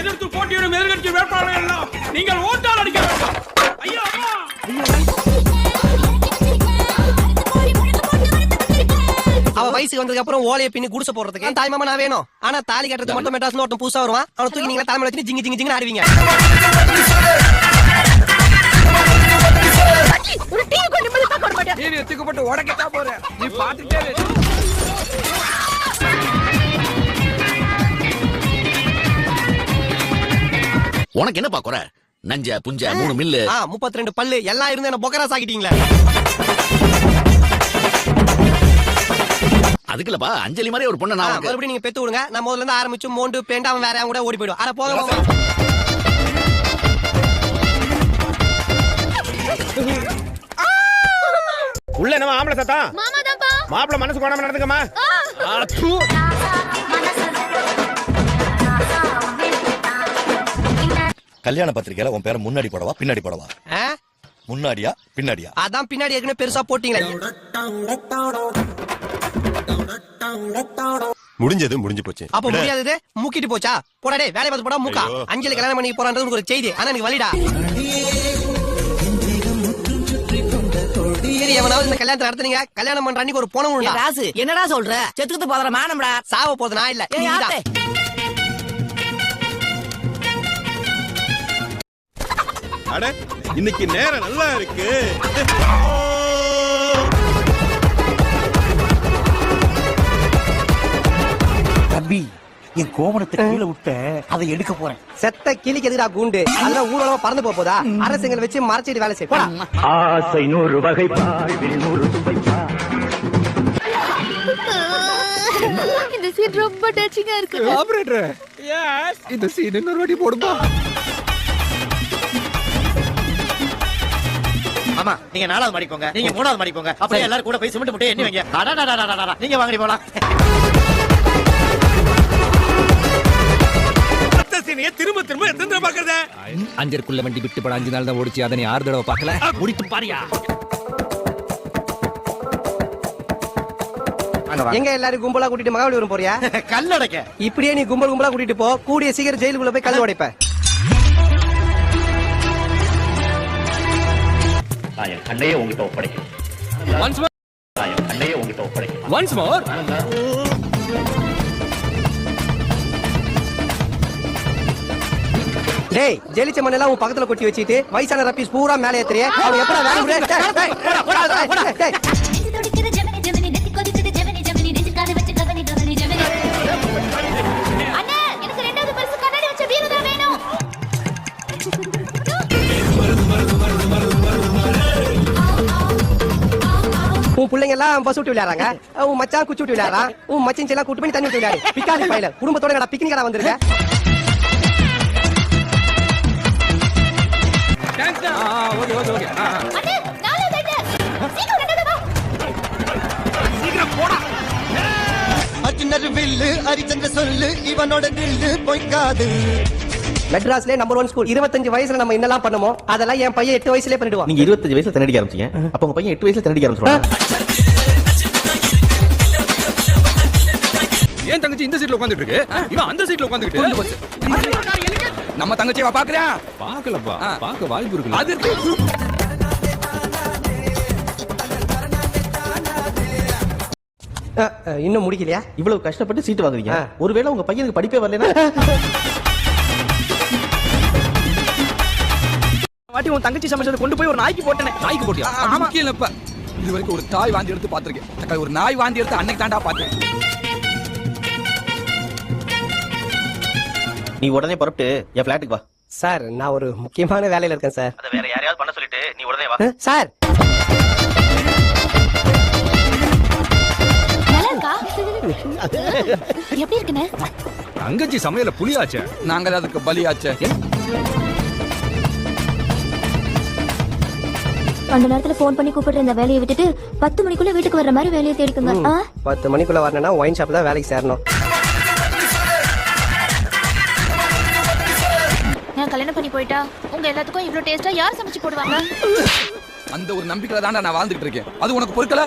எதிர்த்து போட்டியிடும் எதிர்கட்சி வேட்பாளர்கள் எல்லாம் நீங்கள் ஓட்டால் அடிக்க வேண்டும். ஐயா அம்மா அவ வயசுக்கு வந்ததுக்கு அப்புறம் ஓலைய பின்னி குடிசை போடுறதுக்கு தாய் மாமா நான் வேணும். ஆனா தாலி கட்டுறதுக்கு மட்டும் மெட்ராஸ்ல ஒருத்தன் புதுசா வருவான். அவனை தூக்கி நீங்க தலைமையில வச்சு ஜிங்கி ஜிங்கி ஜிங்கி ஆடுவீங்க. ஒரு டீ கொண்டு போய் பார்க்க வர மாட்டேன். நீ எத்துக்கப்பட்டு உடக்கத்தா போற நீ பாத்துட்டே உனக்கு என்னப்பா குறை? நஞ்ச புஞ்ச மூணு மில்லு. முப்பத்தி ரெண்டு பல்லு. எல்லாம் இருந்து என்ன பொக்கரா சாக்கிட்டீங்களே. அதுக்குலப்பா அஞ்சலி மாதிரி ஒரு பொண்ணை நான் மறுபடியும் நீங்க பெத்து விடுங்க. நான் முதல்ல இருந்து ஆரம்பிச்சு மோண்டு பேண்ட் அவன் வேற அவன் கூட ஓடி போயிடும் அட போங்க மாமா. உள்ள என்னமா ஆம்பளை சத்தம் மாமா மனசு கோணாம நடந்துக்கமா? கல்யாண பத்திரிக்கையில உன் பேரை முன்னாடி போடவா பின்னாடி போடவா? முன்னாடியா பின்னாடியா? அதான் பின்னாடி ஏற்கனவே பெருசா போட்டீங்களே. முடிஞ்சது முடிஞ்சு போச்சு. அப்ப முடியாதது? மூக்கிட்டு போச்சா? போடா டேய் வேலைய பார்த்து போடா மூக்கா. அஞ்சலி கல்யாணம் பண்ணி போறான்றது உனக்கு ஒரு செய்தி. ஆனா எனக்கு வலிடா சரி எவனாவது இந்த கல்யாணத்தை நடத்துனீங்க? கல்யாணம் பண்ற அன்னைக்கு ஒரு போன ராசு என்னடா சொல்ற? செத்துக்கிட்டு போதுற மானம்டா சாவ போது நான் இல்ல அட இன்னைக்கு நேரம் நல்லா இருக்கு. தம்பி என் கோமணத்தை கீழே விட்ட அதை எடுக்க போறேன். செத்த கிளிக்கு எதுடா கூண்டு? அதெல்லாம் ஊழலமா பறந்து போக போதா? அரசுங்களை வச்சு மறைச்சிட்டு வேலை செய்ய ஆசை நூறு வகை நூறு இந்த சீட் ரொம்ப டச்சிங்கா இருக்கு ஆபரேட்டர் எஸ் இந்த சீன் இன்னொரு வாட்டி போடுமா மாமா நீங்க நாலாவது மாடிக்கோங்க. நீங்க மூணாவது மாடிக்கோங்க. அப்படியே எல்லாரும் கூட போய் சிமெண்ட் மட்டும் எண்ணி வைங்க. அடடா நீங்க வாங்கடி போலாம். திரும்ப திரும்ப எத்தனை பாக்குறத வண்டி விட்டு பட அஞ்சு நாள் தான் ஓடிச்சு. அதனை ஆறு தடவை பார்க்கல. முடித்து பாரியா. எங்க எல்லாரும் கும்பலா கூட்டிட்டு மகாபலிபுரம் போறியா? கல்லடைக்க. இப்படியே நீ கும்பல் கும்பலா கூட்டிட்டு போ. கூடிய சீக்கிரம் ஜெயிலுக்குள்ள போய் கல் உடைப்ப. நான் என் கண்ணையே உங்ககிட்ட ஒப்படைக்கிறேன். ஒன்ஸ் மோர் நான் என் கண்ணையே உங்ககிட்ட ஒப்படைக்கிறேன். ஒன்ஸ் மோர் டேய் ஜெலிச்ச மண்ணெல்லாம் உன் பக்கத்துல கொட்டி வச்சிட்டு வயசான ரப்பீஸ் பூரா மேலே ஏத்துறிய? அவன் எப்படா வேலை பிள்ளைங்க எல்லாம் பஸ் விட்டு விளையாடுறாங்க. உன் மச்சான் குச்சி விட்டு விளையாடுறான். உன் மச்சின் எல்லாம் கூட்டு பண்ணி தண்ணி விட்டு விளையாடு. பிக்காலி பையில. குடும்பத்தோட கடா பிக்னிக்கடா வந்திருக்க? தேங்க்ஸ் ஓகே ஓகே அர்ஜுனர் வில்லு சொல்லு இவனோட நில்லு பொய்க்காது. மெட்ராஸ்ல நம்பர் ஒன் ஸ்கூல் இருபத்தஞ்சு வயசுல நம்ம என்னெல்லாம் பண்ணுமோ அதெல்லாம் என் பையன் எட்டு வயசுலயே பண்ணிடுவான். நீங்க இருபத்தஞ்சு வயசுல திணடிக்க ஆரம்பிச்சீங்க. அப்ப உங்க பையன் எட்டு வயசுல திணடிக்க ஆரம்பிச்சிருவாங்க ஏன் தங்கச்சி இந்த சீட்ல உட்கார்ந்துட்டு இருக்கு? இவன் அந்த சீட்ல உட்கார்ந்துட்டு நம்ம தங்கச்சியை பாக்குறியா பாக்கலப்பா. பாக்க வாய்ப்பு இருக்கு. அது இன்னும் முடிக்கலையா? இவ்வளவு கஷ்டப்பட்டு சீட்டு வாங்குறீங்க. ஒருவேளை உங்க பையனுக்கு படிப்பே வரலனா வாட்டி உன் தங்கச்சி சமைச்சதை கொண்டு போய் ஒரு நாய்க்கு போட்டனே. நாய்க்கு போட்டியா? முக்கியம் இல்லப்பா இது வரைக்கும் ஒரு தாய் வாந்தி எடுத்து பாத்திருக்கேன் அக்கா, ஒரு நாய் வாந்தி எடுத்து அன்னைக்கு தாண்டா பார்த்தேன். நீ உடனே புறப்பட்டு என் பிளாட்டுக்கு வா. சார் நான் ஒரு முக்கியமான வேலையில இருக்கேன் சார். அத வேற யாரையாவது பண்ண சொல்லிட்டு நீ உடனே வா. சார். எப்படி இருக்குண்ணே தங்கச்சி சமையல புளியாச்சே நாங்க அதுக்கு பலியாச்சே. அந்த நேரத்துல போன் பண்ணி கூப்பிடுற இந்த வேலையை விட்டுட்டு பத்து மணிக்குள்ள வீட்டுக்கு வர்ற மாதிரி வேலையை தேடிக்குங்க? பத்து மணிக்குள்ள வரணும்னா ஒயின் ஷாப் தான் வேலைக்கு சேரணும். நான் கல்யாணம் பண்ணி போயிட்டா உங்க எல்லாத்துக்கும் இவ்ளோ டேஸ்டா யார் சமைச்சு போடுவாங்க? அந்த ஒரு நம்பிக்கையில தாண்டா நான் வாழ்ந்துட்டு இருக்கேன். அது உனக்கு பொறுக்கல?